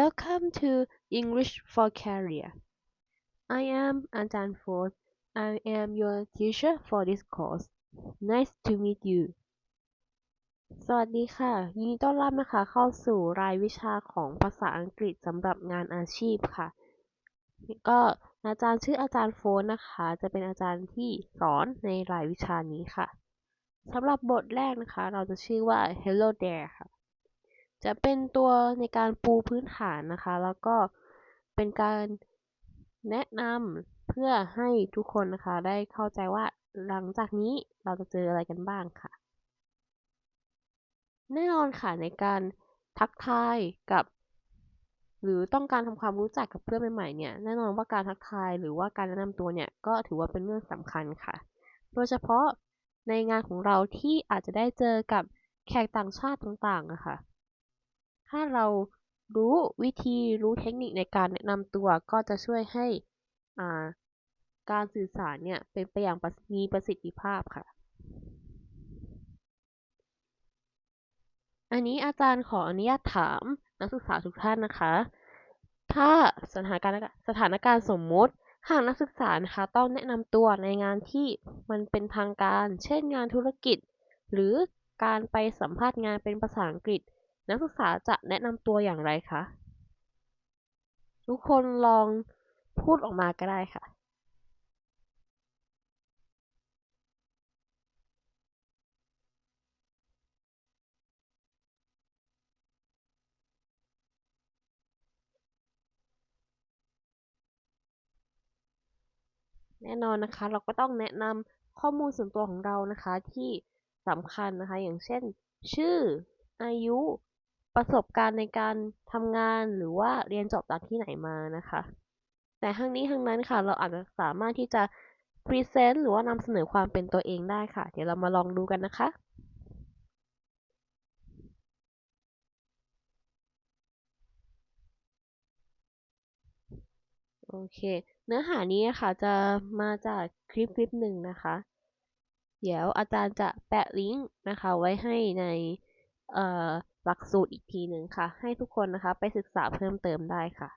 Welcome to English for Career. I am Ajahn Ford. I am your teacher for this course. Nice to meet you. สวัสดีค่ะ ยินดีต้อนรับนะคะเข้าสู่รายวิชาของภาษาอังกฤษสำหรับงานอาชีพค่ะ ก็อาจารย์ชื่ออาจารย์โฟนนะคะ จะเป็นอาจารย์ที่สอนในรายวิชานี้ค่ะสำหรับบทแรกนะคะ เราจะชื่อว่า Hello there ค่ะ จะเป็นตัวในการปูพื้นฐานนะคะ แล้วก็เป็นการแนะนำเพื่อให้ทุกคนนะคะ ได้เข้าใจว่าหลังจากนี้เราจะเจออะไรกันบ้างค่ะ แน่นอนค่ะในการทักทายกับ หรือต้องการทำความรู้จักกับเพื่อนใหม่ๆเนี่ยแน่นอนว่าการทักทายหรือว่าการแนะนำตัวเนี่ยก็ถือว่าเป็นเรื่องสำคัญค่ะ โดยเฉพาะในงานของเราที่อาจจะได้เจอกับแขกต่างชาติต่างๆนะคะ ถ้าเรารู้วิธีรู้เทคนิคในการแนะนำตัวก็จะช่วยให้การสื่อสารเนี่ยเป็นไปอย่างมีประสิทธิภาพค่ะ อันนี้อาจารย์ขออนุญาตถามนักศึกษาทุกท่านนะคะ ถ้าสถานการณ์สถานการณ์สมมุติหากนักศึกษานะคะต้องแนะนำตัวในงานที่มันเป็นทางการ เช่นงานธุรกิจ หรือการไปสัมภาษณ์งานเป็นภาษาอังกฤษ นักศึกษาจะแนะนำตัวอย่างไรคะ ทุกคนลองพูดออกมาก็ได้ค่ะแน่นอนนะคะ เราก็ต้องแนะนำข้อมูลส่วนตัวของเรานะคะที่สำคัญนะคะ อย่างเช่น ชื่อ อายุ ประสบการณ์ในการทำงานหรือว่าเรียนจบจากที่ไหนมานะคะ แต่ทั้งนี้ทั้งนั้นค่ะ เราอาจจะสามารถที่จะพรีเซนต์หรือว่านำเสนอความเป็นตัวเองได้ค่ะ เดี๋ยวเรามาลองดูกันนะคะโอเค เนื้อหานี้ค่ะจะมาจากคลิปคลิปหนึ่งนะคะ เดี๋ยวอาจารย์จะแปะลิงก์นะคะไว้ให้ในเอ่อ หลักสูตรอีกทีหนึ่งค่ะ ให้ทุกคนนะคะไปศึกษาเพิ่มเติมได้ค่ะ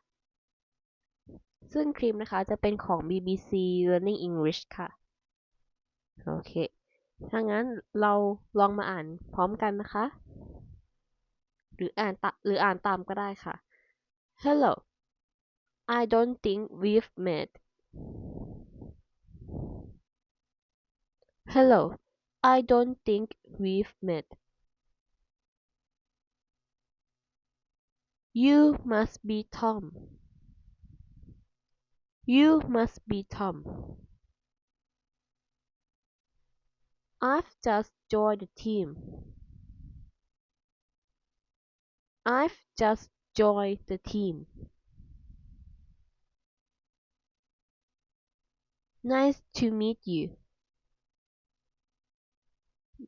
ซึ่งคลิปนะคะจะเป็นของ BBC Learning English ค่ะ โอเค ถ้างั้นเราลองมาอ่านพร้อมกันนะคะ หรืออ่านตหรืออ่านตามก็ได้ค่ะ Hello I don't think we've met Hello I don't think we've met You must be Tom You must be Tom I've just joined the team I've just joined the team Nice to meet you.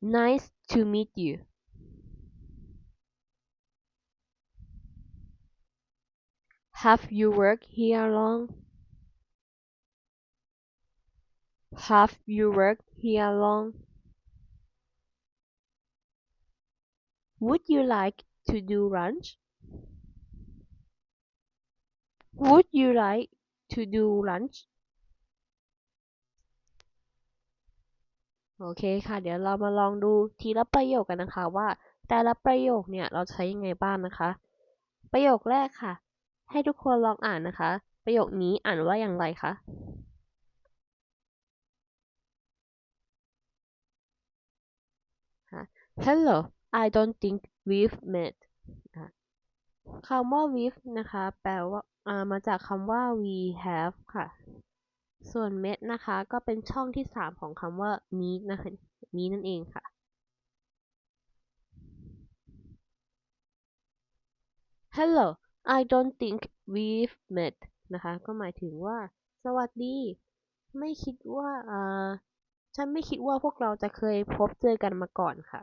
Nice to meet you. Have you worked here long? Have you worked here long? Would you like to do lunch? Would you like to do lunch? โอเคค่ะ เดี๋ยวเรามาลองดูทีละประโยคกันนะคะว่า แต่ละประโยคเนี่ยเราใช้ยังไงบ้างนะคะ ประโยคแรกค่ะ ให้ทุกคนลองอ่านนะคะ ประโยคนี้อ่านว่าอย่างไรคะ Hello I don't think we've met คำว่า we've นะคะ แปลว่ามาจากคำว่า we have ค่ะ ส่วนเม็ดนะคะ ก็เป็นช่องที่ 3 ของคำว่า meet นะคะมีนั่นเองค่ะ Hello I don't think we've met นะคะ ก็หมายถึงว่า สวัสดี ไม่คิดว่าอ่าฉันไม่คิดว่าพวกเราจะเคยพบเจอกันมาก่อนค่ะ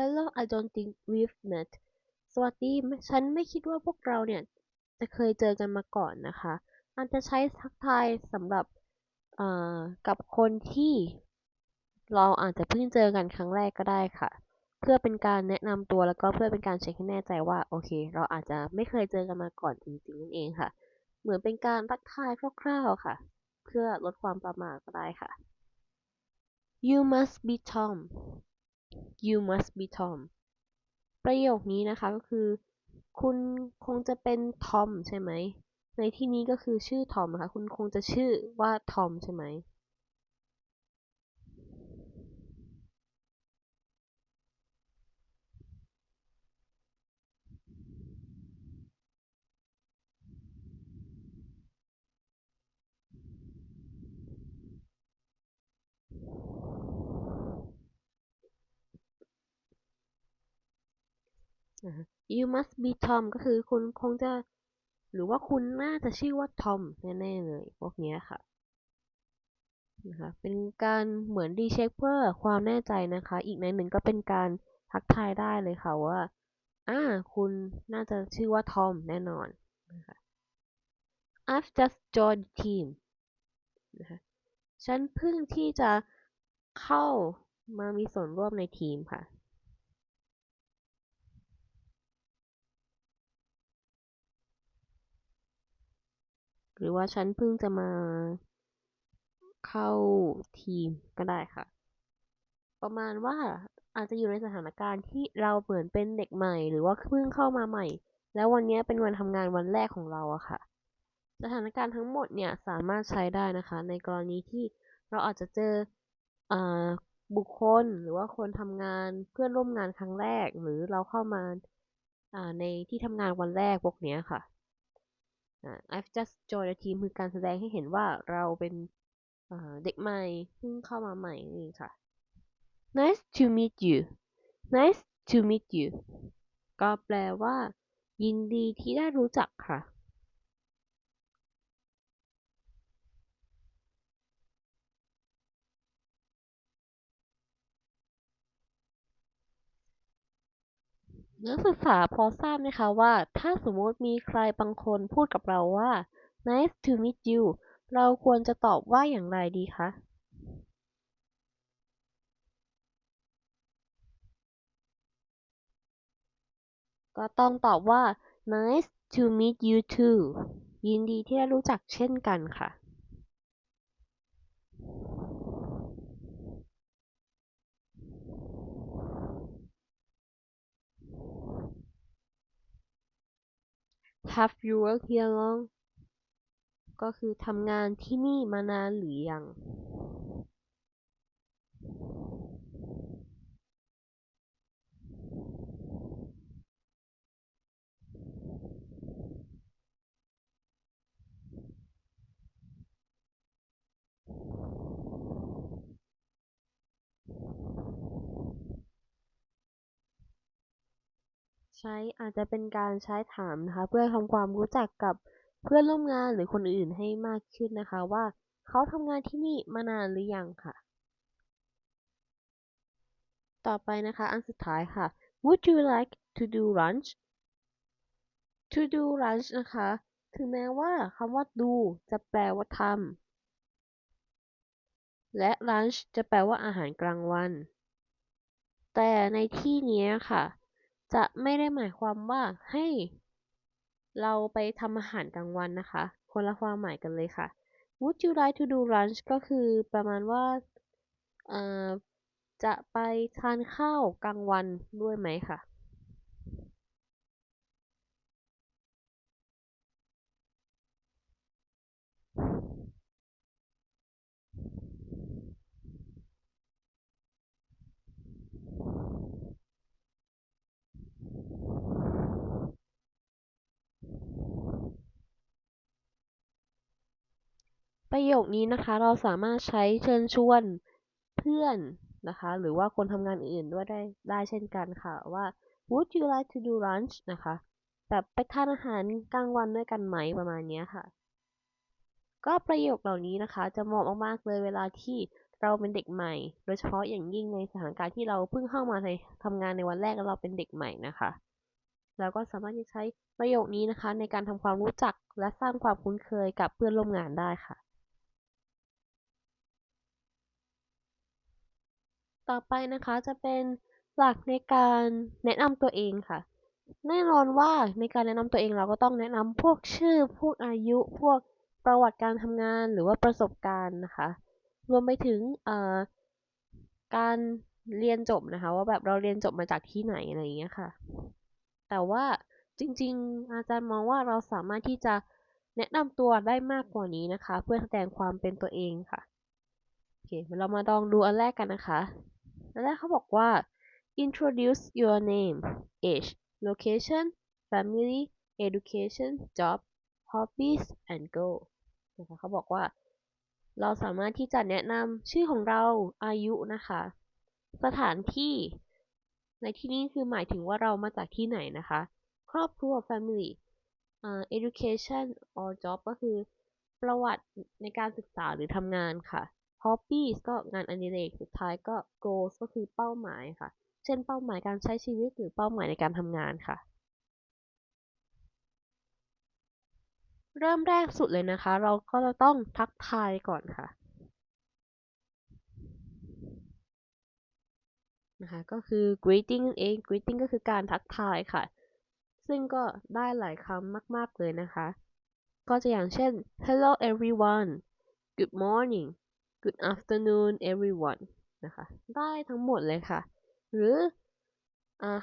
Hello I don't think we've met สวัสดี ฉันไม่คิดว่าพวกเราเนี่ย จะเคยเจอกันมาก่อนนะคะอาจจะใช้ทักทายสำหรับกับคนที่เราอาจจะเพิ่งเจอกันครั้งแรกก็ได้ค่ะ เพื่อเป็นการแนะนำตัวแล้วก็เพื่อเป็นการเช็คให้แน่ใจว่าโอเค เราอาจจะไม่เคยเจอกันมาก่อนจริงๆนั่นเองค่ะ เหมือนเป็นการทักทายคร่าวๆค่ะ เพื่อลดความประมาทก็ได้ค่ะ You must be Tom You must be Tom ประโยคนี้นะคะก็คือ คุณคงจะเป็นทอมใช่ไหม ในที่นี้ก็คือชื่อทอมค่ะ คุณคงจะชื่อว่าทอมใช่ไหม you must be Tom ก็คือคุณคงจะ หรือว่าคุณน่าจะชื่อว่าทอมแน่ ๆ เลย พวกนี้ค่ะนะคะเป็นการเหมือนดีเช็คเพื่อความแน่ใจนะคะ อีกในหนึ่งก็เป็นการทักทายได้เลยค่ะว่าอ่าคุณน่าจะชื่อว่าทอมแน่นอนนะคะ I've just joined the team นะคะฉันเพิ่งที่จะเข้ามามีส่วนร่วมในทีมค่ะห รือว่าฉันเพิ่งจะมาเข้าทีมก็ได้ค่ะ ประมาณว่าอาจจะอยู่ในสถานการณ์ที่เราเหมือนเป็นเด็กใหม่ หรือว่าเพิ่งเข้ามาใหม่ แล้ววันนี้เป็นวันทำงานวันแรกของเราอะค่ะ สถานการณ์ทั้งหมดเนี่ยสามารถใช้ได้นะคะ ในกรณีที่เราอาจจะเจอบุคคลหรือว่าคนทำงานเพื่อนร่วมงานครั้งแรก หรือเราเข้ามาในที่ทำงานวันแรกพวกนี้ค่ะ I've just joined the team คือการแสดงให้เห็นว่าเราเป็นเด็กใหม่เพิ่งเข้ามาใหม่นี่ค่ะ Nice to meet you Nice to meet you ก็แปลว่า ยินดีที่ได้รู้จักค่ะ นักศึกษาพอทราบไหมคะว่า ถ้าสมมติมีใครบางคนพูดกับเราว่า nice to meet you เราควรจะตอบว่าอย่างไรดีคะก็ต้องตอบว่า nice to meet you too ยินดีที่ได้รู้จักเช่นกันค่ะ Have you worked here long ก็คือทำงานที่นี่มานานหรือยัง ใช้อาจจะเป็นการใช้ถามนะคะ เพื่อทำความรู้จักกับเพื่อนร่วมงานหรือคนอื่นให้มากขึ้นนะคะ ว่าเขาทำงานที่นี่มานานหรือยังค่ะ ต่อไปนะคะ อันสุดท้ายค่ะ Would you like to do lunch to do lunch นะคะ ถึงแม้ว่าคำว่า do จะแปลว่าทำและ lunch จะแปลว่าอาหารกลางวัน แต่ในที่นี้ค่ะ จะไม่ได้หมายความว่าให้เราไปทำอาหารกลางวันนะคะ คนละความหมายกันเลยค่ะ Would you like to do lunch ก็คือประมาณว่าจะไปทานข้าวกลางวันด้วยไหมค่ะ ประโยคนี้นะคะ เราสามารถใช้เชิญชวนเพื่อนนะคะ หรือว่าคนทำงานอื่นด้วยได้ได้เช่นกันค่ะว่า Would you like to do lunch นะคะ แบบไปทานอาหารกลางวันด้วยกันไหมประมาณนี้ค่ะ ก็ประโยคเหล่านี้นะคะ จะเหมาะมากๆเลยเวลาที่เราเป็นเด็กใหม่ โดยเฉพาะอย่างยิ่งในสถานการณ์ที่เราเพิ่งเข้ามาในทำงานในวันแรกแล้วเราเป็นเด็กใหม่นะคะเราก็สามารถจะใช้ประโยคนี้นะคะ ในการทำความรู้จักและสร้างความคุ้นเคยกับเพื่อนร่วมงานได้ค่ะ ต่อไปนะคะจะเป็นหลักในการแนะนำตัวเองค่ะ แน่นอนว่าในการแนะนำตัวเองเราก็ต้องแนะนำพวกชื่อ พวกอายุ พวกประวัติการทำงานหรือว่าประสบการณ์นะคะ รวมไปถึงการเรียนจบนะคะ ว่าแบบเราเรียนจบมาจากที่ไหนอะไรอย่างเงี้ยค่ะ แต่ว่าจริงๆ อาจารย์มองว่าเราสามารถที่จะแนะนำตัวได้มากกว่านี้นะคะ เพื่อแสดงความเป็นตัวเองค่ะโอเคเรามาลองดูอันแรกกันนะคะ อันแรกเขาบอกว่า introduce your name age location family education job hobbies and goal นะคะเขาบอกว่า เราสามารถที่จะแนะนำชื่อของเราอายุนะคะ สถานที่ในที่นี้คือหมายถึงว่าเรามาจากที่ไหนนะคะ ครอบครัว family uh, education or job ก็คือประวัติในการศึกษาหรือทำงานค่ะ hobbies ก็งานอดิเรก สุดท้ายก็ goals ก็คือเป้าหมายค่ะ เช่น เป้าหมายการใช้ชีวิตหรือเป้าหมายในการทำงานค่ะ เริ่มแรกสุดเลยนะคะ เราก็จะต้องทักทายก่อนค่ะนะคะก็คือ greeting เอง greeting ก็คือการทักทายค่ะ ซึ่งก็ได้หลายคำมาก ๆ เลยนะคะ ก็จะอย่างเช่น hello everyone good morning good afternoon everyone นะคะ ได้ทั้งหมดเลยค่ะ หรือ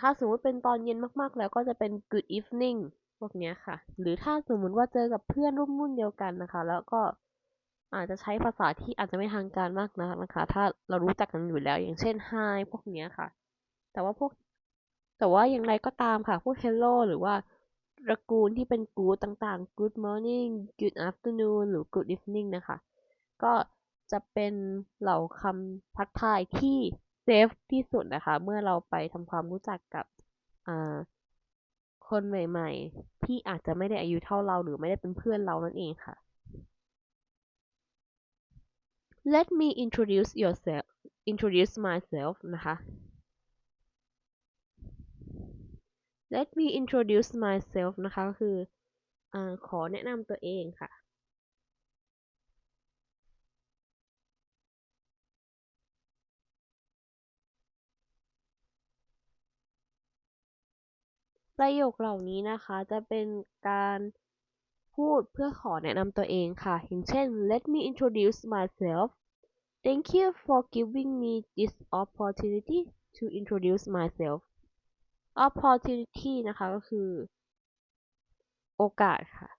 ถ้าสมมติเป็นตอนเย็นมากๆ แล้วก็จะเป็น good evening พวกนี้ค่ะ หรือถ้าสมมติว่าเจอกับเพื่อนร่วมรุ่นเดียวกันนะคะ แล้วก็อาจจะใช้ภาษาที่อาจจะไม่ทางการมากนักนะคะ ถ้าเรารู้จักกันอยู่แล้ว อย่างเช่น hi พวกนี้ค่ะ แต่ว่าพวก แต่ว่าอย่างไรก็ตามค่ะ พวก hello หรือว่าตระกูลที่เป็น good ต่างๆ good morning good afternoon หรือ good evening นะคะ ก็ จะเป็นเหล่าคำทักทายที่เซฟที่สุดนะคะ เมื่อเราไปทำความรู้จักกับคนใหม่ ๆ ที่อาจจะไม่ได้อายุเท่าเราหรือไม่ได้เป็นเพื่อนเรานั่นเองค่ะ Let me introduce yourself introduce myself นะคะ Let me introduce myself นะคะ คืออขอแนะนำตัวเองค่ะ ประโยคเหล่านี้นะคะ จะเป็นการพูดเพื่อขอแนะนำตัวเองค่ะ อย่างเช่น let me introduce myself thank you for giving me this opportunity to introduce myself opportunity นะคะก็คือ โอกาสค่ะ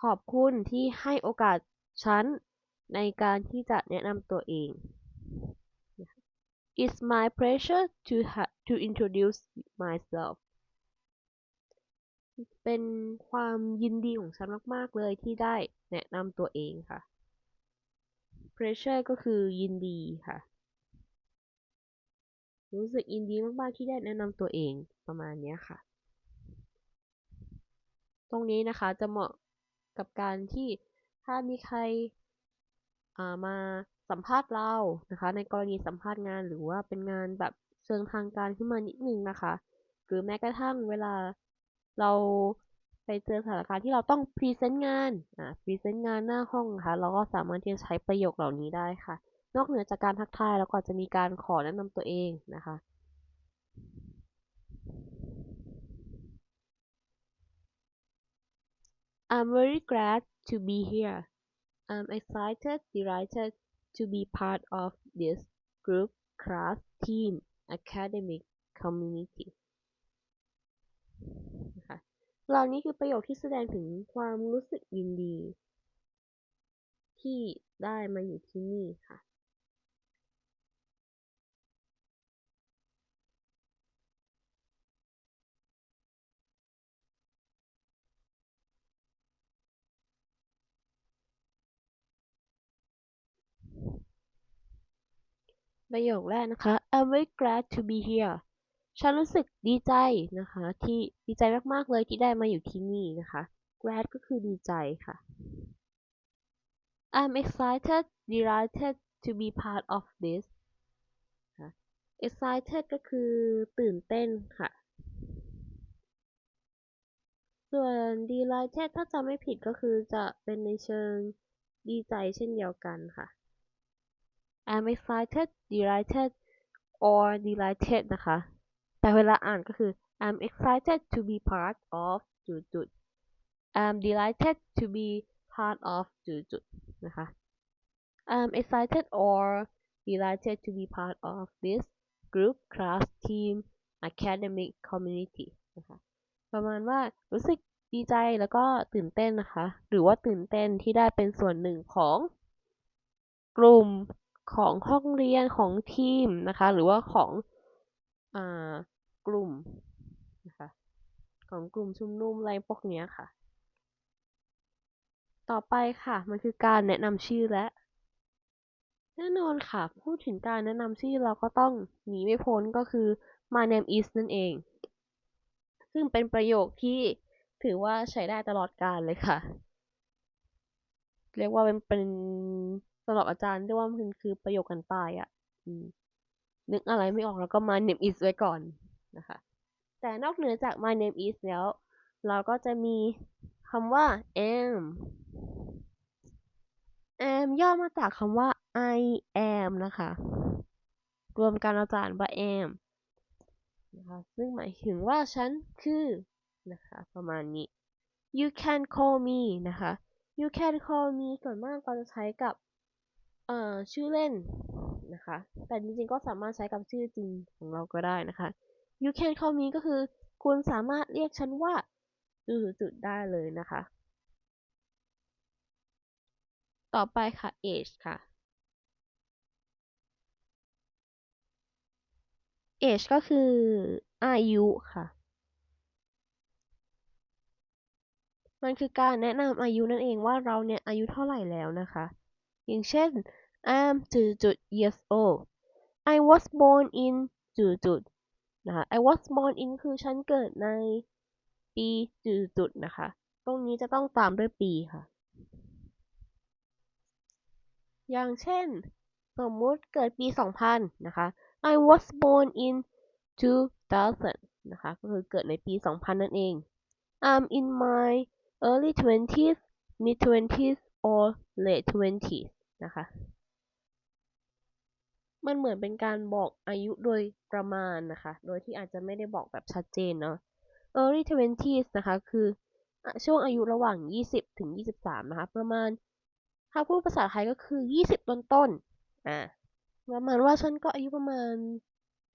ขอบคุณที่ให้โอกาสฉันในการที่จะแนะนำตัวเอง It's my pleasure to to introduce myself เป็นความยินดีของฉันมาก ๆ เลยที่ได้แนะนำตัวเองค่ะ pleasure ก็คือยินดีค่ะ รู้สึกยินดีมาก ๆ ที่ได้แนะนำตัวเองประมาณนี้ค่ะ ตรงนี้นะคะจะเหมาะกับการที่ถ้ามีใครามา สัมภาษณ์เรานะคะ ในกรณีสัมภาษณ์งานหรือว่าเป็นงานแบบเชิงทางการขึ้นมานิดนึงนะคะ หรือแม้กระทั่งเวลาเราไปเจอสถานการณ์ที่เราต้องพรีเซนต์งานอ่าพรีเซนต์งานหน้าห้องนะคะ เราก็สามารถที่จะใช้ประโยคเหล่านี้ได้ค่ะ นอกเหนือจากการทักทายแล้วก็จะมีการขอแนะนำตัวเองนะคะ I'm very glad to be here. I'm excited, delighted to be part of this group, class, team, academic community นะคะเหล่านี้คือประโยคที่แสดงถึงความรู้สึกยินดี ที่ได้มาอยู่ที่นี่ค่ะ ประโยคแรกนะคะ I'm very glad to be here ฉันรู้สึกดีใจนะคะ ที่ดีใจมากๆเลยที่ได้มาอยู่ที่นี่นะคะ glad ก็คือดีใจค่ะ I'm excited delighted to be part of this excited ก็คือตื่นเต้นค่ะ ส่วน delighted ถ้าจำไม่ผิดก็คือจะเป็นในเชิงดีใจเช่นเดียวกันค่ะ I'm excited delighted or delighted นะคะ แต่เวลาอ่านก็คือ I'm excited to be part of จุดจุด I'm delighted to be part of จุดจุดนะคะ I'm excited or delighted to be part of this group class team academic community นะคะประมาณว่ารู้สึกดีใจแล้วก็ตื่นเต้นนะคะ หรือว่าตื่นเต้นที่ได้เป็นส่วนหนึ่งของกลุ่ม ของห้องเรียนของทีมนะคะ หรือว่าของอกลุ่มนะคะของกลุ่มชุมนุมอะไรพวกนี้ค่ะ ต่อไปค่ะ มันคือการแนะนำชื่อและแน่นอนค่ะ พูดถึงการแนะนำชื่อเราก็ต้องหนีไม่พ้นก็คือ my name is นั่นเอง ซึ่งเป็นประโยคที่ถือว่าใช้ได้ตลอดกาลเลยค่ะ เรียกว่าเป็นเป็น สำหรับอาจารย์เรียกว่ามันคือประโยคกันตายอะนึกอะไรไม่ออกแล้วก็ my name is ไว้ก่อนนะคะ แต่นอกเหนือจาก my name is แล้ว เราก็จะมีคำว่า am am ย่อมาจากคำว่า I am นะคะ รวมกันเราจะอ่านว่า am นะคะซึ่งหมายถึงว่าฉันคือนะคะประมาณนี้ you can call me นะคะ you can call me ส่วนมากเราจะใช้กับ ชื่อเล่นนะคะ แต่จริงๆ ก็สามารถใช้กับชื่อจริงของเราก็ได้นะคะ you can call me ก็คือ คุณสามารถเรียกฉันว่าจุดๆได้เลยนะคะ ต่อไปค่ะ age ค่ะ age ก็คืออายุค่ะมันคือการแนะนำอายุนั่นเองว่าเราเนี่ยอายุเท่าไหร่แล้วนะคะ อย่างเช่น I'm จุดจุด years old I was born in จุดจุดนะคะ I was born in คือฉันเกิดในปีจุดนะคะ ตรงนี้จะต้องตามด้วยปีค่ะ อย่างเช่น สมมุติเกิดปี 2000 นะคะ I was born in 2000 นะคะ ก็คือเกิดในปี 2000 นั่นเอง I'm in my early 20s mid 20s or late 20s นะคะ มันเหมือนเป็นการบอกอายุโดยประมาณนะคะ โดยที่อาจจะไม่ได้บอกแบบชัดเจนเนาะ early 20s นะคะ คือช่วงอายุระหว่าง 20 ถึง 23 นะคะ ประมาณ ถ้าพูดภาษาไทยก็คือ 20 ต้นต้นอ่าประมาณว่าฉันก็อายุประมาณ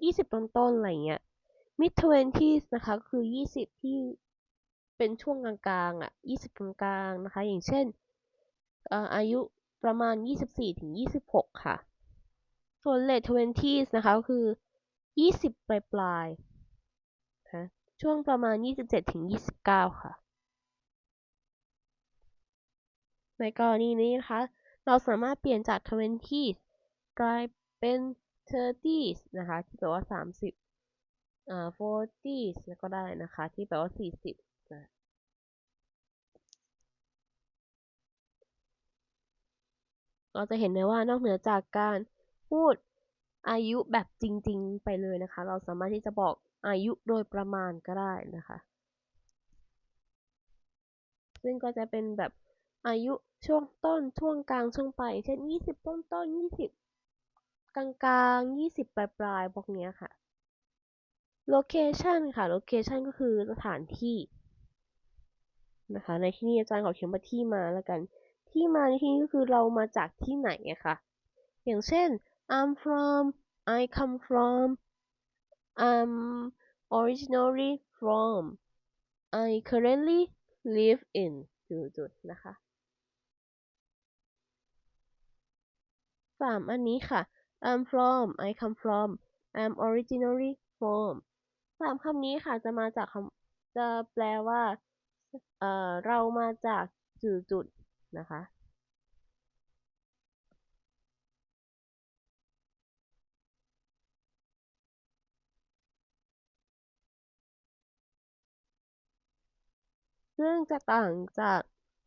20 ต้นต้นอะไรเงี้ย mid 20s นะคะคือ 20 ที่เป็นช่วงกลางๆอะ 20 กลางๆนะคะ อย่างเช่นอายุ ประมาณ 24ถึง26 ค่ะ ส่วน late 20s นะคะก็คือ 20 ปลายปลายนะช่วงประมาณ 27ถึง29 ค่ะ ในกรณีนี้นะคะ เราสามารถเปลี่ยนจาก 20s กลายเป็น 30s นะคะ ที่แปลว่า 30 อ่า 40s แล้วก็ได้นะคะ ที่แปลว่า 40นะ เราจะเห็นได้ว่านอกเหนือจากการพูดอายุแบบจริง ๆ ไปเลยนะคะ เราสามารถที่จะบอกอายุโดยประมาณก็ได้นะคะ ซึ่งก็จะเป็นแบบอายุช่วงต้นช่วงกลางช่วงปลายเช่น 20 ต้นต้น 20 กลางกลาง20 ปลายปลายพวกนี้ค่ะ location ค่ะ location ก็คือสถานที่นะคะ ในที่นี้อาจารย์ขอเขียนมาที่มาแล้วกัน ที่มาในที่นี้ก็คือเรามาจากที่ไหนอะคะอย่างเช่น I'm from I come from I'm originally from I currently live in จุดๆนะคะสามอันนี้ค่ะ I'm from I come from I'm originally from สามคำนี้ค่ะจะมาจากคำจะแปลว่า เอ่อ เรามาจากจุดๆ นะคะ ซึ่งจะต่างจาก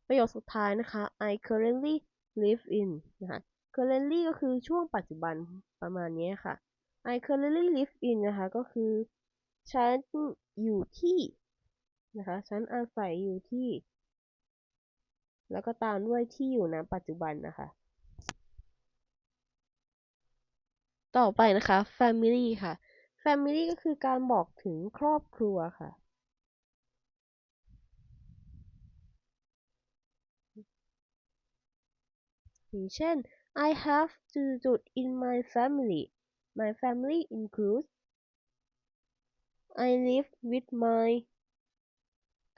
ประโยคสุดท้ายนะคะ I currently live in นะคะ currently ก็คือช่วงปัจจุบันประมาณนี้ค่ะ I currently live in นะคะ ก็คือ ฉันอยู่ที่นะคะ ฉันอาศัยอยู่ที่ แล้วก็ตามด้วยที่อยู่ณปัจจุบันนะคะ ต่อไปนะคะ family ค่ะ family ก็คือการบอกถึงครอบครัวค่ะอย่างเช่น I have to do in my family my family includes I live with my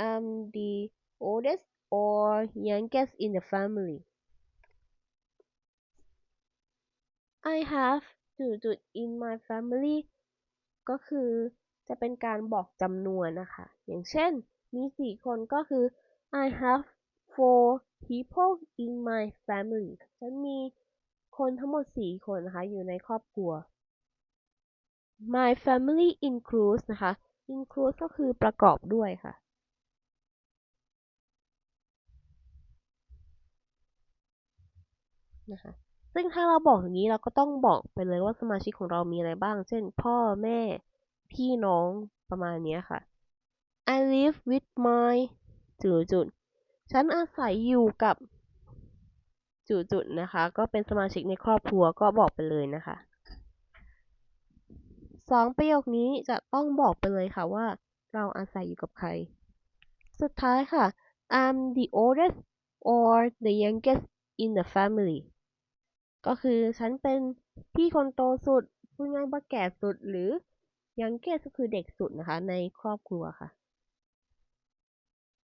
I'm the oldest or youngest in the family. I have จุดจุด in my family ก็คือจะเป็นการบอกจำนวนนะคะ อย่างเช่น มีสี่คนก็คือ I have four people in my family ฉันมีคนทั้งหมดสี่คนนะคะ อยู่ในครอบครัว my family includes นะคะ includes ก็คือประกอบด้วยค่ะ นะคะ ซึ่งถ้าเราบอกอย่างนี้เราก็ต้องบอกไปเลยว่าสมาชิกของเรามีอะไรบ้าง เช่น พ่อแม่ พี่น้องประมาณนี้ค่ะ I live with my จุดจุดฉันอาศัยอยู่กับจุดจุดนะคะ ก็เป็นสมาชิกในครอบครัวก็บอกไปเลยนะคะสองประโยคนี้จะต้องบอกไปเลยค่ะว่า เราอาศัยอยู่กับใคร สุดท้ายค่ะ I'm the oldest or the youngest in the family ก็คือฉันเป็นพี่คนโตสุดพูดง่ายว่าแก่สุดหรือยังเกสก็คือเด็กสุดนะคะ ในครอบครัวค่ะ